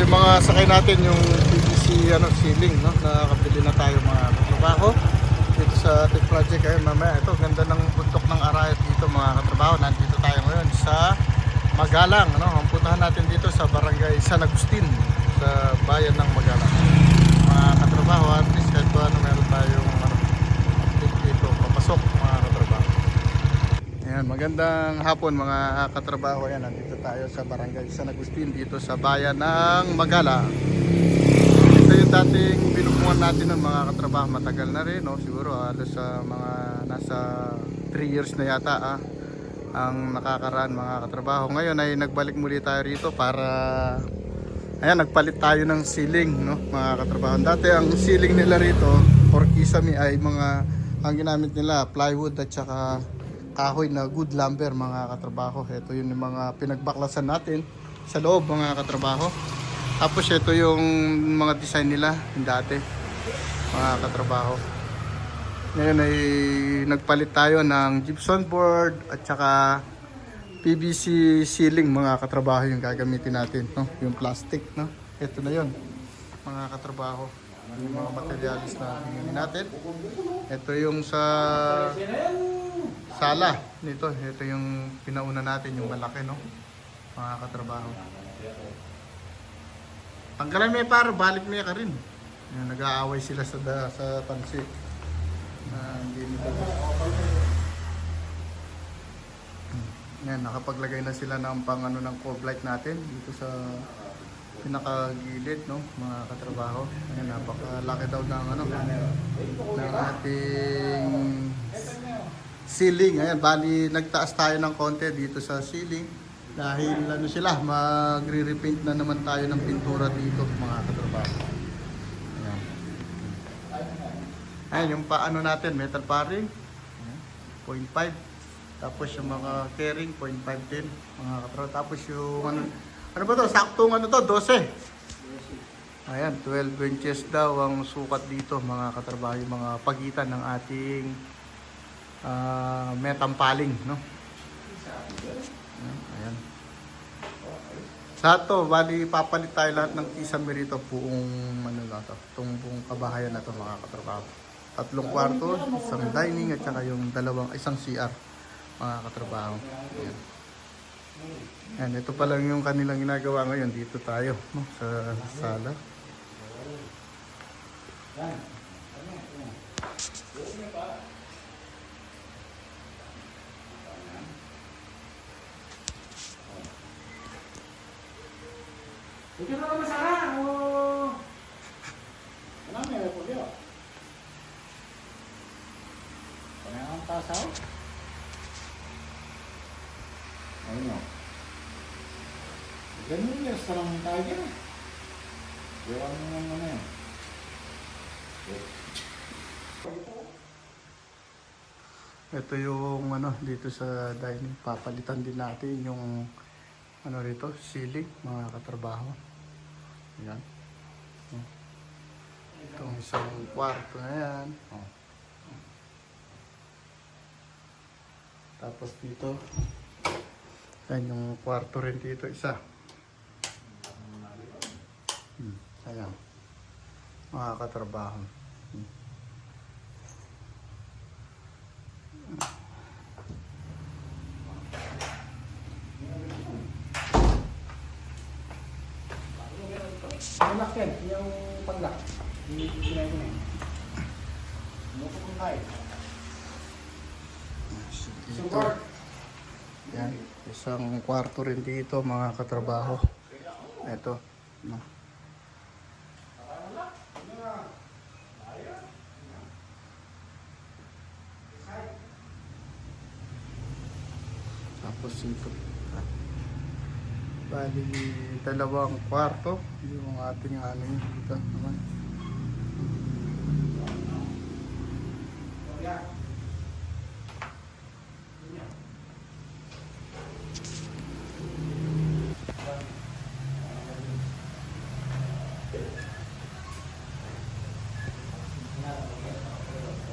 yung mga sakay natin, yung PVC ano, ceiling, no? Nakakabili na tayo mga katrabaho. Dito sa ating project, ayun, mamaya, ito, ganda ng bundok ng Arayat dito mga katrabaho. Nandito tayo ngayon sa Magalang, ano? Ang puntahan natin dito sa Barangay San Agustin, sa bayan ng Magalang. Mga katrabaho, at least kahit pa ano, meron tayong ano, dito, papasok mga katrabaho. Ayan, magandang hapon mga katrabaho. Ayan, nandito tayo sa Barangay San Agustin dito sa bayan ng Magala. Ito yung dating binubuhan natin ng mga katrabaho. Matagal na rin, no? siguro halos sa mga nasa 3 years na yata ah, ang nakakaraan mga katrabaho. Ngayon ay nagbalik muli tayo rito para Ayan, nagpalit tayo ng ceiling, no, mga katrabaho. Dati ang ceiling nila rito, or kisame ay mga, ang ginamit nila, plywood at saka kahoy na good lumber, mga katrabaho. Ito yun yung mga pinagbaklasan natin sa loob, mga katrabaho. Tapos ito yung mga design nila, dati, mga katrabaho. Ngayon ay nagpalit tayo ng gypsum board at saka PVC ceiling mga katrabaho yung gagamitin natin, no? Yung plastic, no? Ito na 'yon. Mga katrabaho, yung mga materials na hingin natin. Ito yung sa sala nito. Ito yung pinauna natin, yung malaki, no? Mga katrabaho. Tanggalan may par, balik may ka rin. Nag-aaway sila sa da, sa pansi. Na hindi nito. Yan, nakapaglagay na sila ng pang ano ng cold light natin dito sa pinakagilid, no, mga katrabaho. Ayan, napakalaki daw ng ano, ng ating ceiling. Ayan, bali nagtaas tayo ng konti dito sa ceiling dahil ano sila, magre-repaint na naman tayo ng pintura dito, mga katrabaho. Ayan. Ayan, yung paano natin, metal paring, 0.5. Tapos yung mga carrying, 0.5 din, mga katrabaho. Tapos yung ano, ano ba to? Saktong ano to? 12. Ayan, 12 inches daw ang sukat dito, mga katrabaho. Yung mga pagitan ng ating ah, metampaling, no? Ayan, Ayan. Sa to, bali papalit tayo lahat ng kisame rito buong ano na to, itong buong kabahayan na to mga katrabaho. Tatlong kwarto, isang dining at saka yung dalawang isang CR mga katrabaho. Ayan. Ayan, ito pa lang yung kanilang ginagawa ngayon. Dito tayo no, sa sala. Ito na naman sana. O... Ano may po diyo? Ano ang tasaw? Ayun o. Ganun yung restaurant tayo dyan. Ewan mo naman ano yan. Ito yung ano dito sa dining. Papalitan din natin yung ano rito, ceiling, mga katrabaho. Ayan. Oh. Itong isang kwarto na yan. Oh. Tapos dito, ayan yung kwarto rin dito, isa. Hmm. Ayan. Mga Panglak yan. Yung panglak. Yung sinabi ko na yun. Ano po kung tayo? Dito. Support. Yan, isang kwarto rin dito mga katrabaho. Ito. No. Tapos ito. Bali, dalawang kwarto. Yung ating ano dito naman.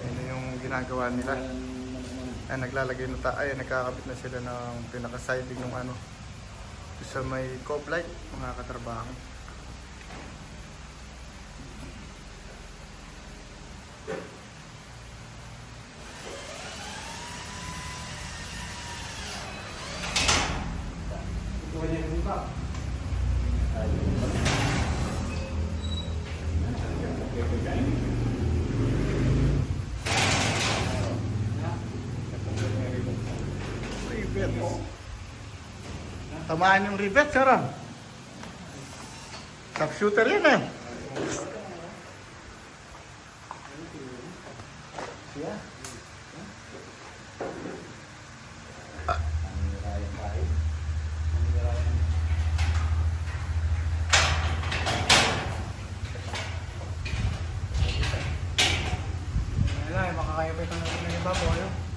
Ano yung ginagawa nila. Ay, naglalagay na tayo. Ay, nagkakabit na sila ng pinaka-siding ng ano. Sa may cop light, mga katrabaho. Ito kanya Tamaan yung rivet, sara. Top shooter yan eh. Wala, eh, makakaya pa itong natin ng ibabaw. Ayaw.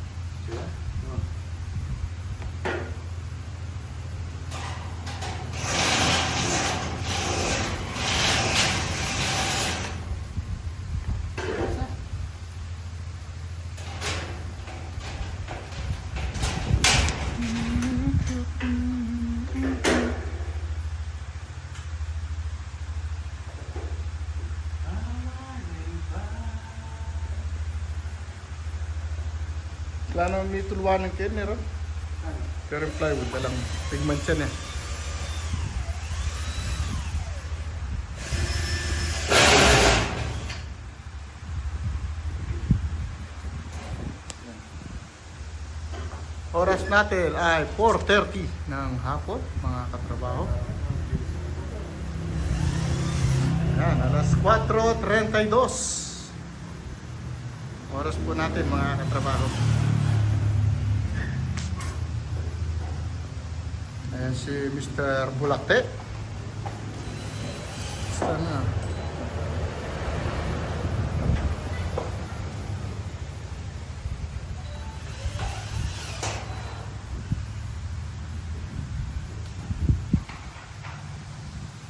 Naman may tuluan ng kayo, meron. Pero yung plywood, walang pigment yan eh. Oras natin ay 4.30 ng hapon, mga katrabaho. Ayan, alas 4.32. Oras po natin, mga katrabaho. Ayan si Mr. Bulakte. Sana.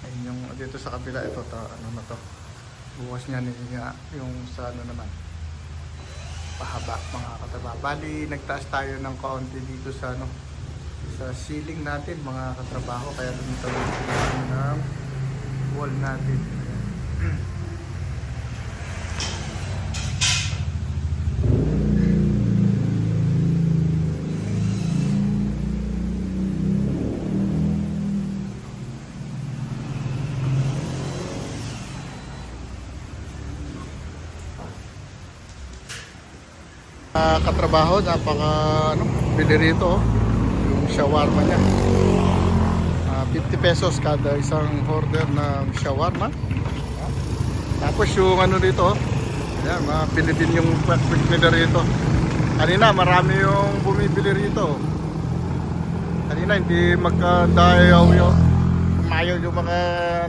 Ayun yung dito sa kabila ito, ta, ano na to. Bukas niya niya yung sa ano naman. Pahaba mga kataba. Bali, nagtaas tayo ng kaunti dito sa ano, sa ceiling natin mga katrabaho kaya lumitawid natin ng wall natin Ayan. Ah, katrabaho, napaka ano, bili rito oh. Shawarma niya. Ah, 50 pesos kada isang order ng shawarma. Tapos yung ano dito, ayan, mga Pilipin yung nila rito. Kanina marami yung bumibili rito. Kanina hindi magkadayaw yung mayo yung mga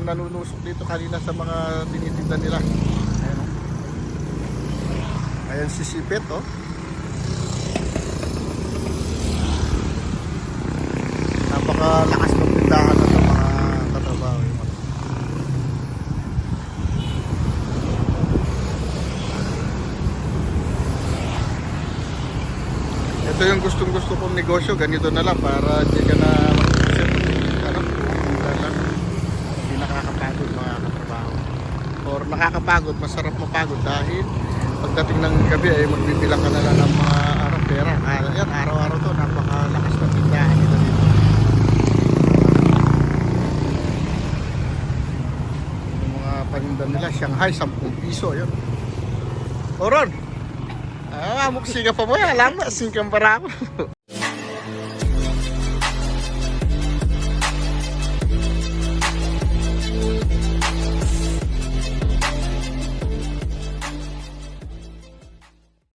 nanunusok dito kanina sa mga tinitinda nila. Ayan, oh. Ayan si Sipet, oh. Napakalakas ng tindahan ng mga katrabaho yung mga ito yung gustong gusto kong negosyo ganito na lang para hindi ka na mag-isip. Ano, hindi nakakapagod mga katrabaho. Or nakakapagod, masarap mapagod dahil pagdating ng gabi ay magbibilang ka na lang ng mga ano, pera. Yan, araw-araw to napakalakas ng tindahan nila dito yung paninda nila Shanghai 10 piso yun. Oron! Ah, muksika pa mo yan alam na singkang para ako